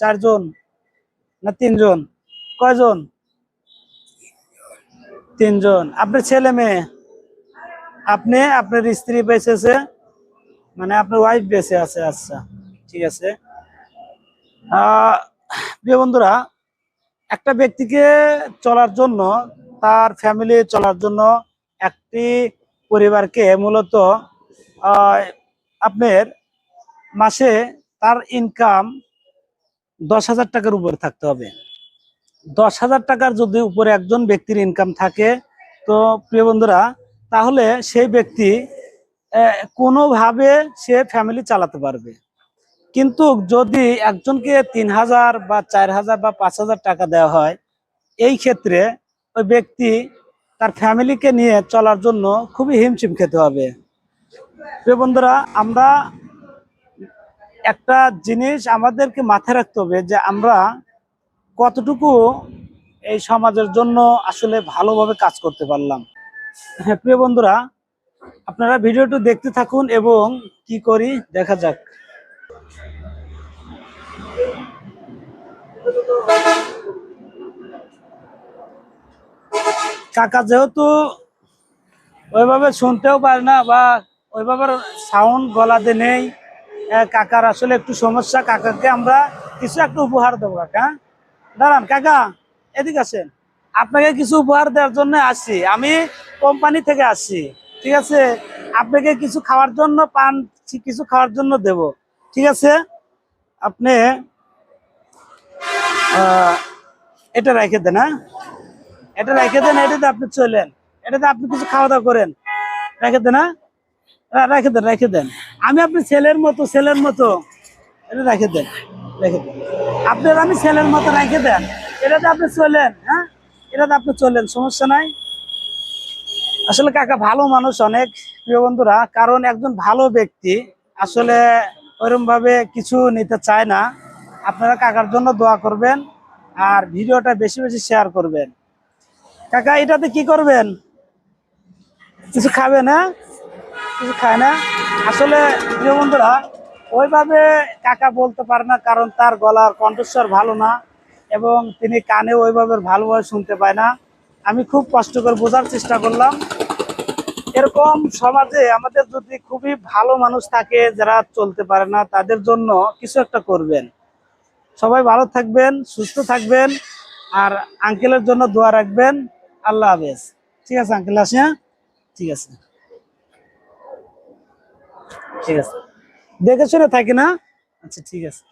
চারজন না তিনজন? কয়জন? তিনজন। আপনার ছেলে মেয়ে? আপনি, আপনার স্ত্রী বেঁচে আছে মানে আপনার ওয়াইফ বেঁচে আছে আচ্ছা ঠিক আছে। প্রিয় বন্ধুরা, একটা ব্যক্তিকে চলার জন্য, তার ফ্যামিলি চলার জন্য একটি পরিবারকে মূলত আপনার মাসে তার ইনকাম দশ হাজার টাকার উপরে থাকতে হবে। দশ হাজার টাকার যদি উপরে একজন ব্যক্তির ইনকাম থাকে, তো প্রিয় বন্ধুরা, তাহলে সেই ব্যক্তি কোনোভাবে সে ফ্যামিলি চালাতে পারবে। কিন্তু যদি একজনকে তিন হাজার বা চার হাজার বা পাঁচ হাজার টাকা দেওয়া হয়, এই ক্ষেত্রে ওই ব্যক্তি তার ফ্যামিলিকে নিয়ে চলার জন্য খুবই হিমশিম খেতে হবে। প্রিয় বন্ধুরা, আমরা একটা জিনিস আমাদেরকে মাথায় রাখতে হবে যে আমরা কতটুকু এই সমাজের জন্য আসলে ভালোভাবে কাজ করতে পারলাম। হ্যাঁ প্রিয় বন্ধুরা, আপনারা ভিডিওটি দেখতে থাকুন এবং কি করি দেখা যাক। কাকা যেহেতু ওইভাবে শুনতেও পারে না বা ওইভাবে সাউন্ড গলাতে নেই কাকার আসলে একটু সমস্যা, কাকাকে আমরা কিছু একটা উপহার দেবো, কাকা? দাঁড়ান, কাকা, এদিকে আসেন। আপনাকে কিছু উপহার দেওয়ার জন্য আসছি। আমি কোম্পানি থেকে আসছি, ঠিক আছে? আপনাকে কিছু খাওয়ার জন্য পান, কিছু খাওয়ার জন্য দেব, ঠিক আছে? আপনি এটা রেখে দেন হ্যাঁ? এটা রেখে দেন, এটাতে আপনি চলেন। এটাতে আপনি কিছু খাওয়া দাওয়া করেন। রেখে দেন হ্যাঁ? রেখে দেন রেখে দেন। আমি আপনি ছেলের মতো ছেলের মতো। এটা রেখে দেন রেখে দেন। আপনার আমি ছেলের মতো রেখে দেন এটাতে আপনি চলেন হ্যাঁ? এটাতে আপনি চলেন, সমস্যা নাই। আসলে কাকা, ভালো মানুষ অনেক, প্রিয় বন্ধুরা, কারণ একজন ভালো ব্যক্তি আসলে ওইরকম ভাবে কিছু নিতে চায় না। আপনারা কাকার জন্য দোয়া করবেন আর ভিডিওটা বেশি বেশি শেয়ার করবেন। কাকা, এটাতে কি করবেন? কিছু খাবেন হ্যাঁ? কিছু খায় না। আসলে প্রিয় বন্ধুরা, ওইভাবে কাকা বলতে পারে না, কারণ তার গলার কণ্ঠস্বর ভালো না এবং তিনি কানে ওইভাবে ভালোভাবে শুনতে পায় না। আমি খুব কষ্ট করে বোঝার চেষ্টা করলাম। এরকম সমাজে আমাদের যদি খুবই ভালো মানুষ থাকে, যারা চলতে পারে না, তাদের জন্য কিছু একটা করবেন। সবাই ভালো থাকবেন, সুস্থ থাকবেন, আর আঙ্কেলের জন্য দোয়া রাখবেন। আল্লাহ হাফেজ। ঠিক আছে, আঙ্কেল আসি হ্যাঁ? ঠিক আছে। ঠিক আছে। দেখে শুনে থাকি না? আচ্ছা ঠিক আছে।